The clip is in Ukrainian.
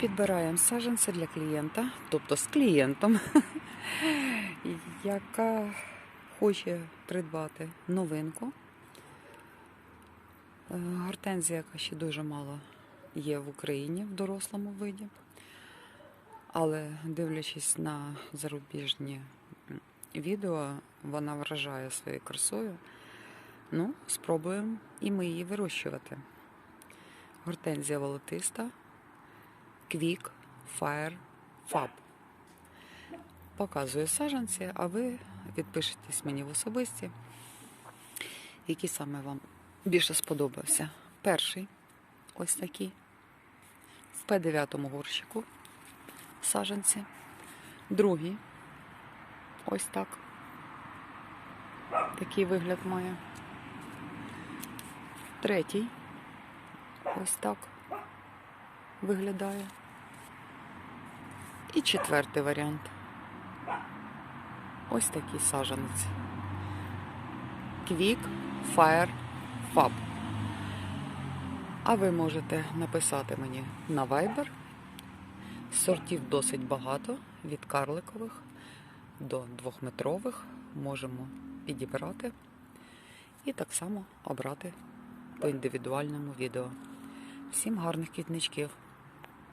Підбираємо саджанці для клієнта, тобто з клієнтом, яка хоче придбати новинку. Е, Гортензія, яка ще дуже мало є в Україні в дорослому виді. Але дивлячись на зарубіжні відео, вона вражає своєю красою. Ну, спробуємо і ми її вирощувати. Гортензія волотиста, Quick Fire Fab. Показую саджанці, а ви відпишетесь мені в особисті, який саме вам більше сподобався. Перший ось такий в П9 горщику саджанці. Другий ось так. Такий вигляд має. Третій ось так виглядає. І четвертий варіант. Ось такий саджанець. Quick Fire Fab. А ви можете написати мені на Viber. Сортів досить багато, від карликових до двохметрових можемо підібрати і так само обрати по індивідуальному відео. Всім гарних квітничків!